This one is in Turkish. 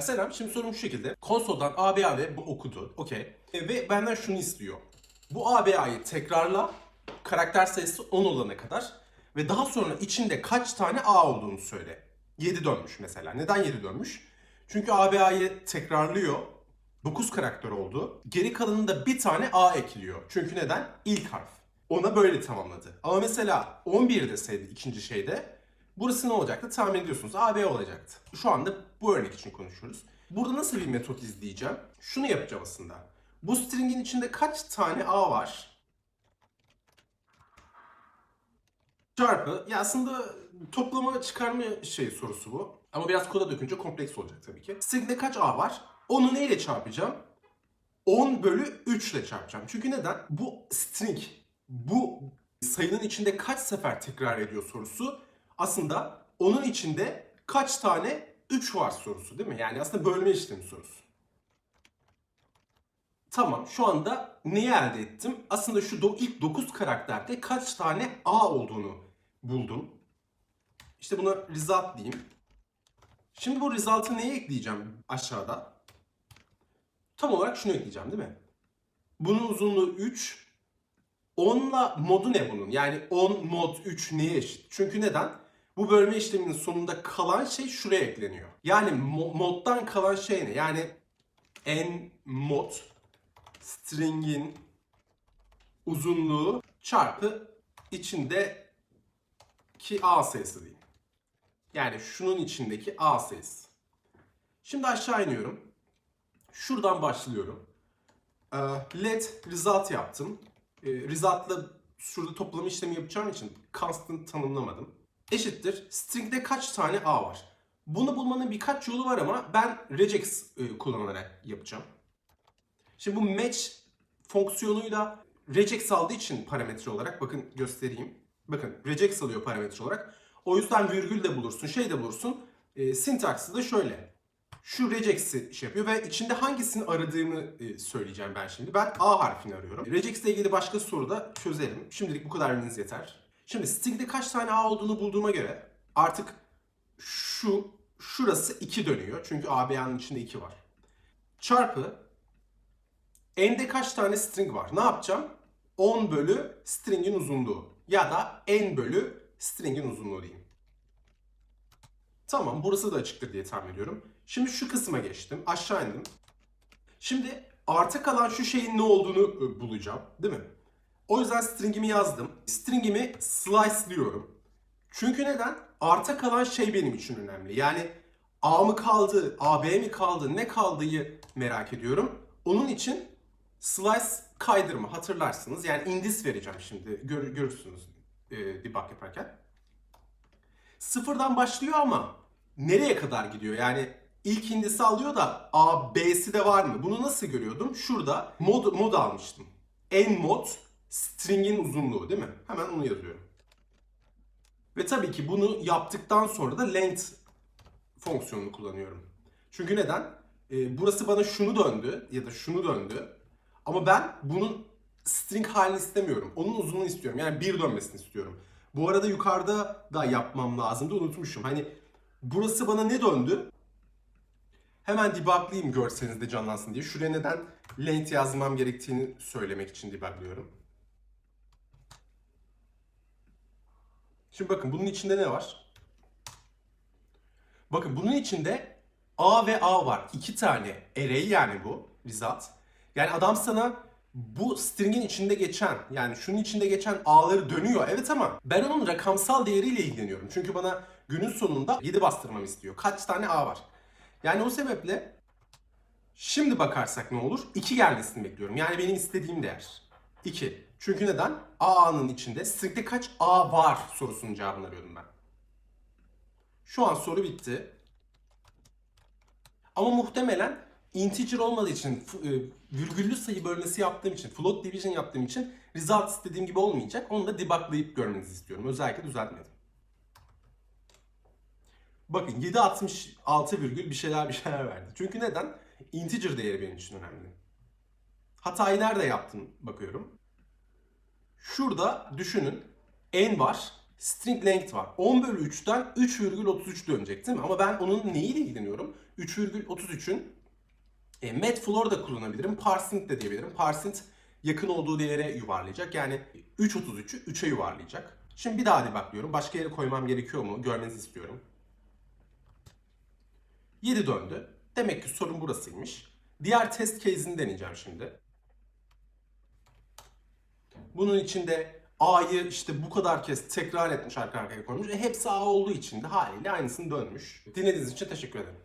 Selam, şimdi sorum şu şekilde. Konsoldan ABA ve bu okudu, okey. E, Ve benden şunu istiyor. Bu ABA'yı tekrarla, karakter sayısı 10 olana kadar ve daha sonra içinde kaç tane A olduğunu söyle. 7 dönmüş mesela. Neden 7 dönmüş? Çünkü ABA'yı tekrarlıyor, 9 karakter oldu. Geri kalanında bir tane A ekliyor. Çünkü neden? İlk harf. Ona böyle tamamladı. Ama mesela 11 deseydi ikinci şeyde burası ne olacaktı? Tahmin ediyorsunuz. AB olacaktı. Şu anda bu örnek için konuşuyoruz. Burada nasıl bir metot izleyeceğim? Şunu yapacağım aslında. Bu stringin içinde kaç tane A var? Çarpı. Ya aslında toplama çıkarma şey sorusu bu. Ama biraz koda dökünce kompleks olacak tabii ki. Stringde kaç A var? Onu neyle çarpacağım? 10 bölü 3 ile çarpacağım. Çünkü neden? Bu string, bu sayının içinde kaç sefer tekrar ediyor sorusu aslında onun içinde kaç tane 3 var sorusu değil mi? Yani aslında bölme işlemi sorusu. Tamam şu anda neyi elde ettim? Aslında şu do- ilk 9 karakterde kaç tane A olduğunu buldum. İşte buna result diyeyim. Şimdi bu result'ı neye ekleyeceğim aşağıda? Tam olarak şunu ekleyeceğim değil mi? Bunun uzunluğu 3. 10'la modu ne bunun? Yani 10 mod 3 neye eşit? Çünkü neden? Bu bölme işleminin sonunda kalan şey şuraya ekleniyor. Yani mo- moddan kalan şey ne? Yani n mod string'in uzunluğu çarpı içindeki a sayısı diyeyim. Yani şunun içindeki a sayısı. Şimdi aşağı iniyorum. Şuradan başlıyorum. Ee, let result yaptım. Ee, result'la şurada toplama işlemi yapacağım için constant tanımlamadım. Eşittir. String'de kaç tane a var? Bunu bulmanın birkaç yolu var ama ben regex e, kullanarak yapacağım. Şimdi bu match fonksiyonuyla regex aldığı için parametre olarak bakın göstereyim. Bakın regex alıyor parametre olarak. O yüzden virgül de bulursun, şey de bulursun. E, sintaksı da şöyle. Şu regex'i şey yapıyor ve içinde hangisini aradığımı e, söyleyeceğim ben şimdi. Ben A harfini arıyorum. Regex ile ilgili başka soru da çözelim. Şimdilik bu kadar bilmeniz yeter. Şimdi string'de kaç tane A olduğunu bulduğuma göre artık şu şurası 2 dönüyor. Çünkü ABA'nın içinde 2 var. Çarpı n'de kaç tane string var? Ne yapacağım? 10 bölü string'in uzunluğu ya da n bölü string'in uzunluğu diyeyim. Tamam burası da açıktır diye tahmin ediyorum. Şimdi şu kısma geçtim. Aşağı indim. Şimdi arta kalan şu şeyin ne olduğunu e, bulacağım. Değil mi? O yüzden string'imi yazdım. String'imi slice'lıyorum. Çünkü neden? Arta kalan şey benim için önemli. Yani A mı kaldı, AB mi kaldı, ne kaldığı merak ediyorum. Onun için slice kaydırma hatırlarsınız. Yani indis vereceğim şimdi. Gör, görürsünüz e, debug yaparken. Sıfırdan başlıyor ama nereye kadar gidiyor? Yani ilk indisi alıyor da A, B'si de var mı? Bunu nasıl görüyordum? Şurada mod, mod almıştım. En mod string'in uzunluğu değil mi? Hemen onu yazıyorum. Ve tabii ki bunu yaptıktan sonra da length fonksiyonunu kullanıyorum. Çünkü neden? Ee, burası bana şunu döndü ya da şunu döndü. Ama ben bunun string halini istemiyorum. Onun uzunluğunu istiyorum. Yani bir dönmesini istiyorum. Bu arada yukarıda da yapmam lazımdı. Unutmuşum. Hani burası bana ne döndü? Hemen debuglayayım görseniz de canlansın diye. Şuraya neden length yazmam gerektiğini söylemek için debuglıyorum. Şimdi bakın bunun içinde ne var? Bakın bunun içinde A ve A var. İki tane array yani bu result. Yani adam sana bu string'in içinde geçen yani şunun içinde geçen A'ları dönüyor. Evet ama ben onun rakamsal değeriyle ilgileniyorum. Çünkü bana günün sonunda 7 bastırmamı istiyor. Kaç tane A var? Yani o sebeple şimdi bakarsak ne olur? 2 gelmesini bekliyorum. Yani benim istediğim değer. 2. Çünkü neden? A'nın içinde string'de kaç A var sorusunun cevabını arıyordum ben. Şu an soru bitti. Ama muhtemelen integer olmadığı için, e, virgüllü sayı bölmesi yaptığım için, float division yaptığım için result istediğim gibi olmayacak. Onu da debuglayıp görmenizi istiyorum. Özellikle düzeltmedim. Bakın 7.66 virgül bir şeyler bir şeyler verdi. Çünkü neden? Integer değeri benim için önemli. Hatayı nerede yaptın bakıyorum. Şurada düşünün n var. string length var. 10 bölü 3'ten 3,33 dönecek değil mi? Ama ben onun neyiyle ilgileniyorum? 3,33'ün e, Metfloor da kullanabilirim. Parsint de diyebilirim. Parsint yakın olduğu değere yuvarlayacak. Yani 3.33'ü 3'e yuvarlayacak. Şimdi bir daha debuglıyorum. Başka yere koymam gerekiyor mu? Görmenizi istiyorum. 7 döndü. Demek ki sorun burasıymış. Diğer test case'ini deneyeceğim şimdi. Bunun içinde A'yı işte bu kadar kez tekrar etmiş arka arkaya koymuş. E hepsi A olduğu için de haliyle aynısını dönmüş. Dinlediğiniz için teşekkür ederim.